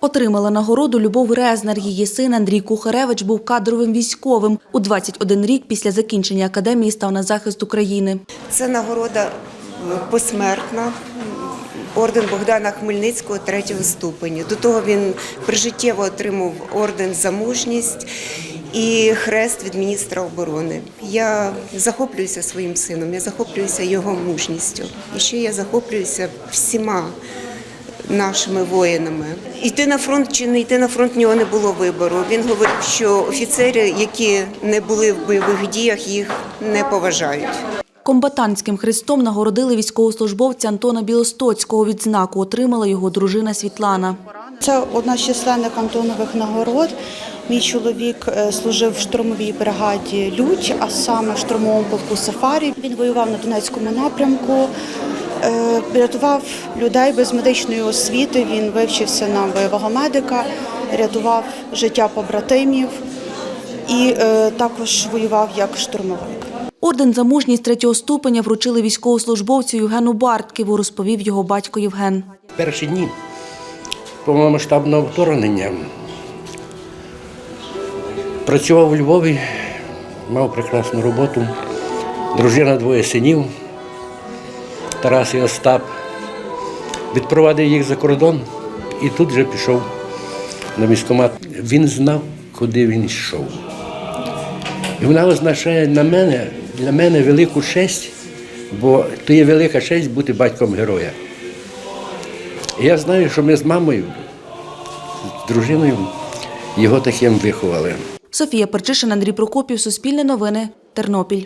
Отримала нагороду Любов Резнер. Її син Андрій Кухаревич був кадровим військовим. У 21 рік після закінчення академії став на захист України. Це нагорода е, посмертна. Орден Богдана Хмельницького третього ступеню. До того він прижиттєво отримав орден за мужність і хрест від міністра оборони. Я захоплююся своїм сином, я захоплююся його мужністю. І ще я захоплююся всіма нашими воїнами. Йти на фронт чи не йти на фронт в нього не було вибору. Він говорив, що офіцери, які не були в бойових діях, їх не поважають. Комбатантським хрестом нагородили військовослужбовця Антона Білостоцького. Відзнаку отримала його дружина Світлана. Це одна з численних Антонових нагород. Мій чоловік е, служив в штурмовій бригаді Людь, а саме в штурмовому полку Сафарі. Він воював на Донецькому напрямку, рятував людей без медичної освіти. Він вивчився на бойового медика, рятував життя побратимів і е, також воював як штурмовик. Орден за мужність третього ступеня вручили військовослужбовцю Євгену Бартківу, розповів його батько Євген. перші дні повномасштабного вторгнення працював у Львові, мав прекрасну роботу, дружина двоє синів, Тарас і Остап. Відпровадив їх за кордон і тут же пішов на військкомат. Він знав, куди він йшов. І вона означає на мене, для мене велику честь, бо то є велика честь бути батьком героя. І Я знаю, що ми з мамою, з дружиною його таким виховали. Софія Перчишин, Андрій Прокопів, Суспільне новини, Тернопіль.